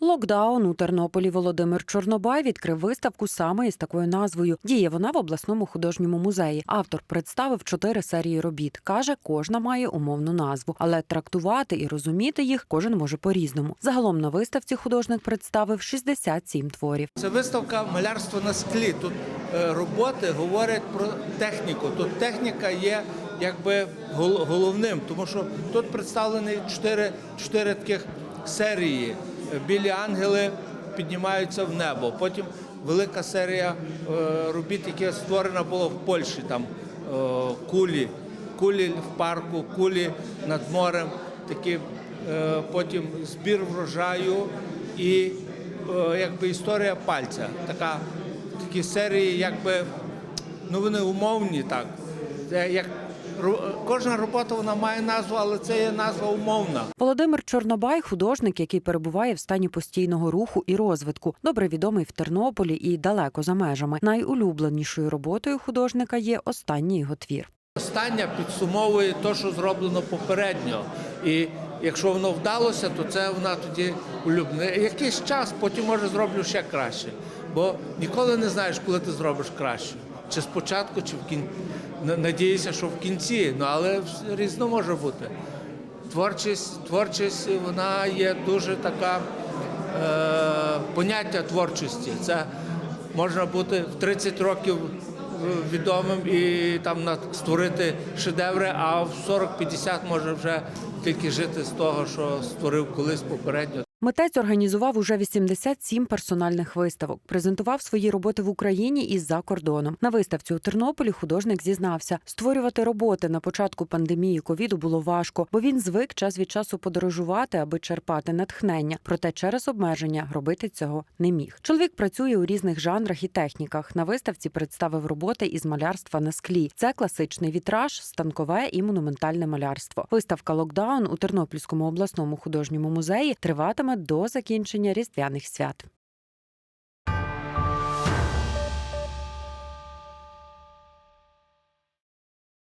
Локдаун у Тернополі Володимир Чорнобай відкрив виставку саме із такою назвою. Діє вона в обласному художньому музеї. Автор представив чотири серії робіт. каже, кожна має умовну назву, але трактувати і розуміти їх кожен може по-різному. Загалом на виставці художник представив 67 творів. Це виставка малярство на склі. Тут е, роботи говорять про техніку. Тут техніка є якби гол- головним, тому що тут представлені чотири таких серії. Білі ангели піднімаються в небо. Потім велика серія е, робіт, яка створена була в Польщі. Там е, кулі, кулі в парку, кулі над морем. Такі е, потім збір врожаю і якби історія пальця. Така такі серії, якби ну вони умовні так. Як кожна робота вона має назву, але це є назва умовна. Володимир Чорнобай художник, який перебуває в стані постійного руху і розвитку, добре відомий в Тернополі і далеко за межами. Найулюбленішою роботою художника є останній його твір. Остання підсумовує те, що зроблено попередньо. І якщо воно вдалося, то це вона тоді улюблена. Якийсь час потім може зроблю ще краще. Бо ніколи не знаєш, коли ти зробиш краще. Чи спочатку, чи в кінці. Надіюся, що в кінці, ну але різно може бути. Творчість, творчість вона є дуже така е, поняття творчості. Це можна бути в 30 років відомим і там створити шедеври, а в 40-50 може вже тільки жити з того, що створив колись попередньо. Митець організував уже 87 персональних виставок, презентував свої роботи в Україні і за кордоном. На виставці у Тернополі художник зізнався, створювати роботи на початку пандемії ковіду було важко, бо він звик час від часу подорожувати, аби черпати натхнення. Проте через обмеження робити цього не міг. Чоловік працює у різних жанрах і техніках. На виставці представив роботи із малярства на склі. Це класичний вітраж, станкове і монументальне малярство. Виставка Локдаун у Тернопільському обласному художньому музеї триватиме до закінчення різдвяних свят.